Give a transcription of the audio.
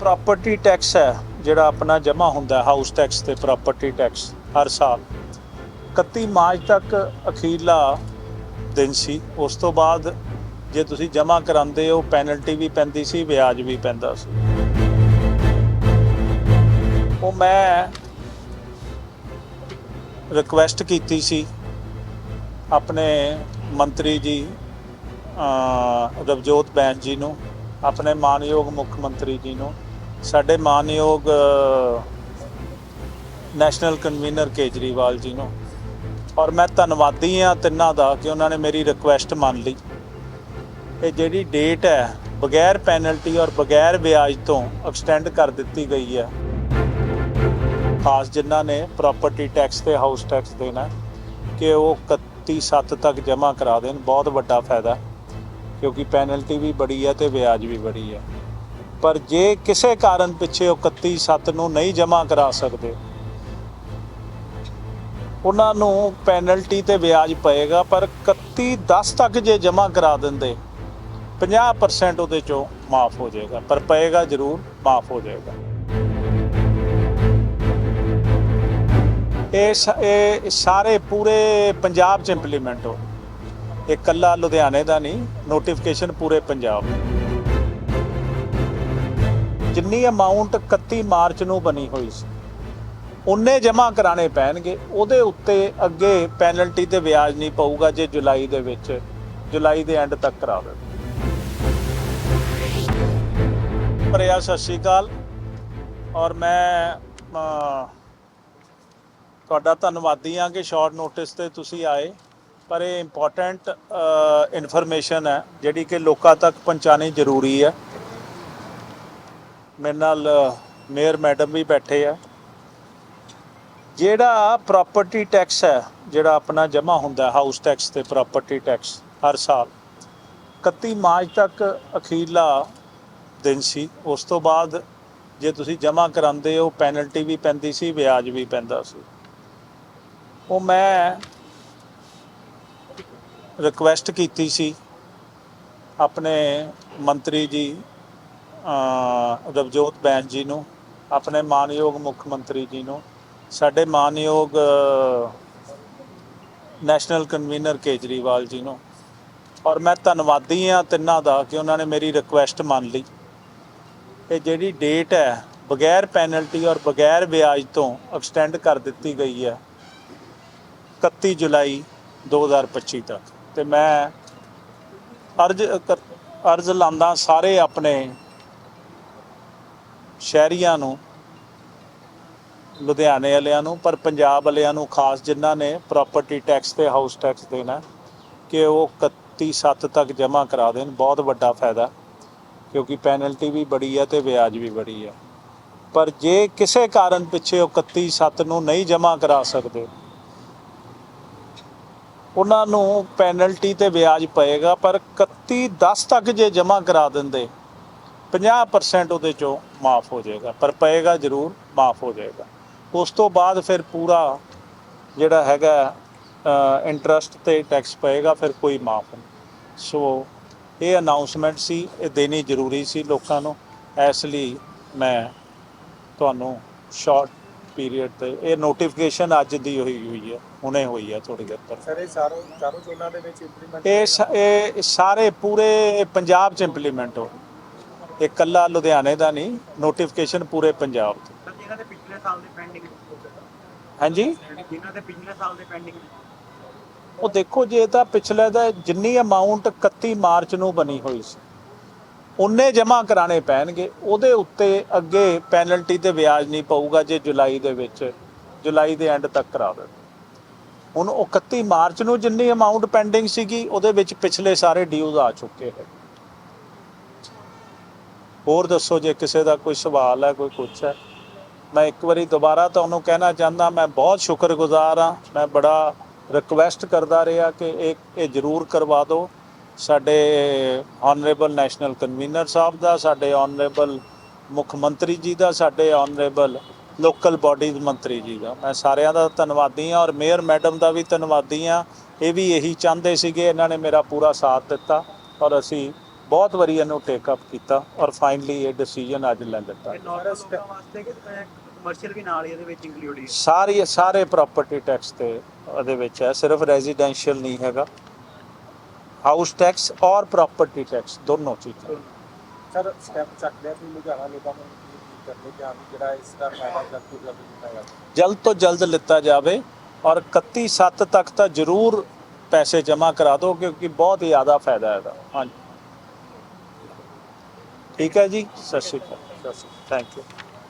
Property tax ਹੈ, ਜਿਹੜਾ ਆਪਣਾ ਜਮ੍ਹਾਂ ਹੁੰਦਾ ਹਾਊਸ ਟੈਕਸ ਤੇ ਪ੍ਰਾਪਰਟੀ ਟੈਕਸ ਹਰ ਸਾਲ। 31 ਮਾਰਚ ਤੱਕ ਅਖੀਰਲਾ ਦਿਨ ਸੀ। ਉਸ ਤੋਂ ਬਾਅਦ ਜੇ ਤੁਸੀਂ ਜਮ੍ਹਾਂ ਕਰਾਉਂਦੇ ਹੋ ਪੈਨਲਟੀ ਵੀ ਪੈਂਦੀ ਸੀ, ਵਿਆਜ ਵੀ ਪੈਂਦਾ ਸੀ। ਉਹ ਮੈਂ ਰਿਕੁਐਸਟ ਕੀਤੀ ਸੀ ਆਪਣੇ ਮੰਤਰੀ ਜੀ ਰਵਜੋਤ ਬੈਂਸ ਜੀ ਨੂੰ, ਆਪਣੇ ਮਾਨਯੋਗ ਮੁੱਖ ਮੰਤਰੀ ਜੀ ਨੂੰ ਸਾਡੇ ਮਾਨਯੋਗ ਨੈਸ਼ਨਲ ਕਨਵੀਨਰ ਕੇਜਰੀਵਾਲ ਜੀ ਨੂੰ। ਔਰ ਮੈਂ ਧੰਨਵਾਦੀ ਹਾਂ ਤਿੰਨਾਂ ਦਾ ਕਿ ਉਹਨਾਂ ਨੇ ਮੇਰੀ ਰਿਕੁਐਸਟ ਮੰਨ ਲਈ। ਇਹ ਜਿਹੜੀ ਡੇਟ ਹੈ, ਬਗੈਰ ਪੈਨਲਟੀ ਔਰ ਬਗੈਰ ਵਿਆਜ ਤੋਂ ਐਕਸਟੈਂਡ ਕਰ ਦਿੱਤੀ ਗਈ ਹੈ। ਖਾਸ ਜਿਨ੍ਹਾਂ ਨੇ ਪ੍ਰਾਪਰਟੀ ਟੈਕਸ ਤੇ ਹਾਊਸ ਟੈਕਸ ਦੇਣਾ ਕਿ ਉਹ 31 ਸੱਤ ਤੱਕ ਜਮ੍ਹਾਂ ਕਰਾ ਦੇਣ, ਬਹੁਤ ਵੱਡਾ ਫਾਇਦਾ ਕਿਉਂਕਿ ਪੈਨਲਟੀ ਵੀ ਬੜੀ ਹੈ ਤੇ ਵਿਆਜ ਵੀ ਬੜੀ ਹੈ। ਪਰ ਜੇ ਕਿਸੇ ਕਾਰਨ ਪਿੱਛੇ ਉਹ 31 ਸੱਤ ਨੂੰ ਨਹੀਂ ਜਮ੍ਹਾਂ ਕਰਾ ਸਕਦੇ, ਉਹਨਾਂ ਨੂੰ ਪੈਨਲਟੀ ਤੇ ਵਿਆਜ ਪਏਗਾ, ਪਰ 31 10 ਤੱਕ ਜੇ ਜਮ੍ਹਾਂ ਕਰਾ ਦਿੰਦੇ 50% ਉਹਦੇ ਚੋਂ ਮਾਫ ਹੋ ਜਾਏਗਾ, ਪਰ ਪਏਗਾ ਜ਼ਰੂਰ ਮਾਫ ਹੋ ਜਾਏਗਾ। ਇਹ ਸ- ਇਹ ਸਾਰੇ ਪੂਰੇ ਪੰਜਾਬ 'ਚ ਇੰਪਲੀਮੈਂਟ ਹੋ। ਇਹ ਕੱਲਾ ਲੁਧਿਆਣੇ ਦਾ ਨਹੀਂ ਨੋਟੀਫਿਕੇਸ਼ਨ ਪੂਰੇ ਪੰਜਾਬ। ਜਿੰਨੀ ਅਮਾਉਂਟ 31 ਮਾਰਚ ਨੂੰ ਬਣੀ ਹੋਈ ਸੀ ਉਨੇ ਜਮ੍ਹਾਂ ਕਰਾਣੇ ਪੈਣਗੇ, ਉਹਦੇ ਉੱਤੇ ਅੱਗੇ ਪੈਨਲਟੀ ਤੇ ਵਿਆਜ ਨਹੀਂ ਪਊਗਾ ਜੇ ਜੁਲਾਈ ਦੇ ਵਿੱਚ, ਜੁਲਾਈ ਦੇ ਐਂਡ ਤੱਕ ਕਰਾਵੇ। ਪ੍ਰਿਆ, ਸਤਿ ਸ਼੍ਰੀ ਅਕਾਲ। ਔਰ ਮੈਂ ਤੁਹਾਡਾ ਧੰਨਵਾਦੀ ਹਾਂ ਕਿ ਸ਼ਾਰਟ ਨੋਟਿਸ ਤੇ ਤੁਸੀਂ ਆਏ, ਪਰ ਇਹ ਇੰਪੋਰਟੈਂਟ ਇਨਫੋਰਮੇਸ਼ਨ ਹੈ, ਜਿਹੜੀ ਕਿ ਲੋਕਾਂ ਤੱਕ ਪਹੁੰਚਾਣੀ ਜ਼ਰੂਰੀ ਹੈ। ਮੇਰੇ ਨਾਲ ਮੇਅਰ ਮੈਡਮ ਵੀ ਬੈਠੇ ਆ। ਜਿਹੜਾ ਪ੍ਰਾਪਰਟੀ ਟੈਕਸ ਹੈ, ਜਿਹੜਾ ਆਪਣਾ ਜਮ੍ਹਾਂ ਹੁੰਦਾ ਹਾਊਸ ਟੈਕਸ ਤੇ ਪ੍ਰਾਪਰਟੀ ਟੈਕਸ ਹਰ ਸਾਲ 31 ਮਾਰਚ ਤੱਕ ਅਖੀਰਲਾ ਦਿਨ ਸੀ। ਉਸ ਤੋਂ ਬਾਅਦ ਜੇ ਤੁਸੀਂ ਜਮ੍ਹਾਂ ਕਰਾਉਂਦੇ ਹੋ ਪੈਨਲਟੀ ਵੀ ਪੈਂਦੀ ਸੀ, ਵਿਆਜ ਵੀ ਪੈਂਦਾ ਸੀ। ਉਹ ਮੈਂ ਰਿਕੁਐਸਟ ਕੀਤੀ ਸੀ, ਆਪਣੇ ਮੰਤਰੀ ਜੀ ਰਵਜੋਤ ਬੈਂਸ ਜੀ ਨੂੰ, ਆਪਣੇ ਮਾਨਯੋਗ ਮੁੱਖ ਮੰਤਰੀ ਜੀ ਨੂੰ, ਸਾਡੇ ਮਾਨਯੋਗ ਨੈਸ਼ਨਲ ਕਨਵੀਨਰ ਕੇਜਰੀਵਾਲ ਜੀ ਨੂੰ। ਔਰ ਮੈਂ ਧੰਨਵਾਦੀ ਹਾਂ ਤਿੰਨਾਂ ਦਾ ਕਿ ਉਹਨਾਂ ਨੇ ਮੇਰੀ ਰਿਕੁਐਸਟ ਮੰਨ ਲਈ। ਇਹ ਜਿਹੜੀ ਡੇਟ ਹੈ, ਬਗੈਰ ਪੈਨਲਟੀ ਔਰ ਬਗੈਰ ਵਿਆਜ ਤੋਂ ਐਕਸਟੈਂਡ ਕਰ ਦਿੱਤੀ ਗਈ ਹੈ 31 ਜੁਲਾਈ 2025 ਤੱਕ। ਤੇ ਮੈਂ ਅਰਜ਼ ਅਰਜ਼ ਲਾਂਦਾ ਸਾਰੇ ਆਪਣੇ ਸ਼ਹਿਰੀਆਂ ਨੂੰ, ਲੁਧਿਆਣੇ ਵਾਲਿਆਂ ਨੂੰ, ਪਰ ਪੰਜਾਬ ਵਾਲਿਆਂ ਨੂੰ ਖਾਸ ਜਿਨ੍ਹਾਂ ਨੇ ਪ੍ਰਾਪਰਟੀ ਟੈਕਸ ਤੇ ਹਾਊਸ ਟੈਕਸ ਦੇਣਾ ਕਿ ਉਹ 31 ਸੱਤ ਤੱਕ ਜਮ੍ਹਾਂ ਕਰਾ ਦੇਣ, ਬਹੁਤ ਵੱਡਾ ਫਾਇਦਾ, ਕਿਉਂਕਿ ਪੈਨਲਟੀ ਵੀ ਬੜੀ ਹੈ ਤੇ ਵਿਆਜ ਵੀ ਬੜੀ ਹੈ। ਪਰ ਜੇ ਕਿਸੇ ਕਾਰਨ ਪਿੱਛੇ ਉਹ 31 ਸੱਤ ਨੂੰ ਨਹੀਂ ਜਮ੍ਹਾਂ ਕਰਾ ਸਕਦੇ, ਉਹਨਾਂ ਨੂੰ ਪੈਨਲਟੀ ਤੇ ਵਿਆਜ ਪਏਗਾ, ਪਰ 31 10 ਤੱਕ ਜੇ ਜਮ੍ਹਾਂ ਕਰਾ ਦਿੰਦੇ 50% ਉਹਦੇ ਚੋਂ ਮਾਫ ਹੋ ਜਾਏਗਾ ਪਰ ਪਏਗਾ ਜ਼ਰੂਰ ਮਾਫ ਹੋ ਜਾਏਗਾ। ਉਸ ਤੋਂ ਬਾਅਦ ਫਿਰ ਪੂਰਾ ਜਿਹੜਾ ਹੈਗਾ ਇੰਟਰਸਟ ਤੇ ਟੈਕਸ ਪਏਗਾ ਫਿਰ ਕੋਈ ਮਾਫ ਨਹੀਂ। ਸੋ ਇਹ ਅਨਾਉਂਸਮੈਂਟ ਸੀ ਇਹ ਦੇਣੀ ਜ਼ਰੂਰੀ ਸੀ ਲੋਕਾਂ ਨੂੰ। ਇਸ ਲਈ ਮੈਂ ਤੁਹਾਨੂੰ ਸ਼ਾਰਟ ਪੀਰੀਅਡ ਤੇ ਇਹ ਨੋਟੀਫਿਕੇਸ਼ਨ ਅੱਜ ਦੀ ਹੋਈ ਹੋਈ ਹੈ ਹੁਣੇ ਹੋਈ ਹੈ ਥੋੜੀ ਦੇਰ ਤੱਕ ਸਰ ਇਹ ਸਾਰੋ ਚਾਰੋਂ ਚੋਣਾਂ ਦੇ ਵਿੱਚ ਇੰਪਲੀਮੈਂਟ ਇਹ ਸਾਰੇ ਪੂਰੇ ਪੰਜਾਬ 'ਚ ਇੰਪਲੀਮੈਂਟ ਹੋ। ਇਹ ਕੱਲਾ ਲੁਧਿਆਣੇ ਦਾ ਨਹੀਂ ਨੋਟੀਫਿਕੇਸ਼ਨ ਪੂਰੇ ਪੰਜਾਬ 'ਚ ਸਰ ਜਿਨ੍ਹਾਂ ਦੇ ਪਿਛਲੇ ਸਾਲ ਦੇ ਪੈਂਡਿੰਗ ਹਾਂਜੀ? ਜਿਨ੍ਹਾਂ ਦੇ ਪਿਛਲੇ ਸਾਲ ਦੇ ਪੈਂਡਿੰਗ ਉਹ ਦੇਖੋ ਜੇ ਤਾਂ ਪਿਛਲੇ ਦਾ ਜਿੰਨੀ ਅਮਾਉਂਟ 31 ਮਾਰਚ ਨੂੰ ਬਣੀ ਹੋਈ ਸੀ ਉਹਨੇ ਜਮ੍ਹਾਂ ਕਰਾਣੇ ਪੈਣਗੇ। ਉਹਦੇ ਉੱਤੇ ਅੱਗੇ ਪੈਨਲਟੀ ਤੇ ਵਿਆਜ ਨਹੀਂ ਪਊਗਾ ਜੇ ਜੁਲਾਈ ਦੇ ਵਿੱਚ ਜੁਲਾਈ ਦੇ ਐਂਡ ਤੱਕ ਕਰਾ ਦੇ ਹੁਣ ਉਹ 31 ਮਾਰਚ ਨੂੰ ਜਿੰਨੀ ਅਮਾਉਂਟ ਪੈਂਡਿੰਗ ਸੀਗੀ ਉਹਦੇ ਵਿੱਚ ਪਿਛਲੇ ਸਾਰੇ ਡਿਊਜ਼ ਆ ਚੁੱਕੇ ਹੈ ਹੋਰ ਦੱਸੋ ਜੇ ਕਿਸੇ ਦਾ ਕੋਈ ਸਵਾਲ ਹੈ, ਕੋਈ ਕੁਛ ਹੈ। ਮੈਂ ਇੱਕ ਵਾਰੀ ਦੁਬਾਰਾ ਤੁਹਾਨੂੰ ਕਹਿਣਾ ਚਾਹੁੰਦਾ, ਮੈਂ ਬਹੁਤ ਸ਼ੁਕਰਗੁਜ਼ਾਰ ਹਾਂ। ਮੈਂ ਬੜਾ ਰਿਕਵੈਸਟ ਕਰਦਾ ਰਿਹਾ ਕਿ ਇਹ ਇਹ ਜ਼ਰੂਰ ਕਰਵਾ ਦਿਓ। ਸਾਡੇ ਆਨਰੇਬਲ ਨੈਸ਼ਨਲ ਕਨਵੀਨਰ ਸਾਹਿਬ ਦਾ, ਸਾਡੇ ਆਨਰੇਬਲ ਮੁੱਖ ਮੰਤਰੀ ਜੀ ਦਾ, ਸਾਡੇ ਆਨਰੇਬਲ ਲੋਕਲ ਬਾਡੀਜ਼ ਮੰਤਰੀ ਜੀ ਦਾ। ਮੈਂ ਸਾਰਿਆਂ ਦਾ ਧੰਨਵਾਦੀ ਹਾਂ ਔਰ ਮੇਅਰ ਮੈਡਮ ਦਾ ਵੀ ਧੰਨਵਾਦੀ ਹਾਂ। ਇਹ ਵੀ ਇਹੀ ਚਾਹੁੰਦੇ ਸੀਗੇ, ਇਹਨਾਂ ਨੇ ਮੇਰਾ ਪੂਰਾ ਸਾਥ ਦਿੱਤਾ। ਔਰ ਅਸੀਂ ਬਹੁਤ ਵਾਰੀ ਇਹਨੂੰ ਟੇਕ ਅਪ ਕੀਤਾ ਔਰ ਫਾਈਨਲੀ ਇਹ ਡਿਸੀਜਨ ਅੱਜ ਲੈ ਲਿੱਤਾ। ਇਹ ਨਾਰਮਲ ਲੋਕਾਂ ਵਾਸਤੇ ਕਿ ਕਮਰਸ਼ੀਅਲ ਵੀ ਨਾਲ ਹੀ ਇਹਦੇ ਵਿੱਚ ਇੰਕਲੂਡ ਹੈ ਸਾਰੀ ਸਾਰੇ ਪ੍ਰਾਪਰਟੀ ਟੈਕਸ ਤੇ ਉਹਦੇ ਵਿੱਚ ਹੈ ਸਿਰਫ ਰੈਜ਼ੀਡੈਂਸ਼ੀਅਲ ਨਹੀਂ ਹੈਗਾ। ਹਾਊਸ ਟੈਕਸ ਔਰ ਪ੍ਰਾਪਰਟੀ ਟੈਕਸ ਦੋਨੋਂ ਚੀਜ਼ਾਂ। ਸਰ ਸਟੈਪ ਚੱਕ ਲਿਆ ਤੁਸੀਂ ਲੁਧਿਆਣਾ ਲੋਕਾਂ ਨੂੰ ਕਰਦੇ ਕਿ ਜਿਹੜਾ ਇਸ ਦਾ ਫਾਇਦਾ ਜਲਦ ਤੋਂ ਜਲਦ ਕੀਤਾ ਜਾਵੇ? ਜਲਦ ਤੋਂ ਜਲਦ ਲਿੱਤਾ ਜਾਵੇ ਔਰ 31 7 ਤੱਕ ਤਾਂ ਜ਼ਰੂਰ ਪੈਸੇ ਜਮ੍ਹਾਂ ਕਰਾ ਦਿਓ ਕਿਉਂਕਿ ਬਹੁਤ ਜ਼ਿਆਦਾ ਫਾਇਦਾ ਹੈ ਇਹਦਾ। ਹਾਂਜੀ। ਠੀਕ ਹੈ ਜੀ? ਸਤਿ ਸ਼੍ਰੀ ਅਕਾਲ। Thank you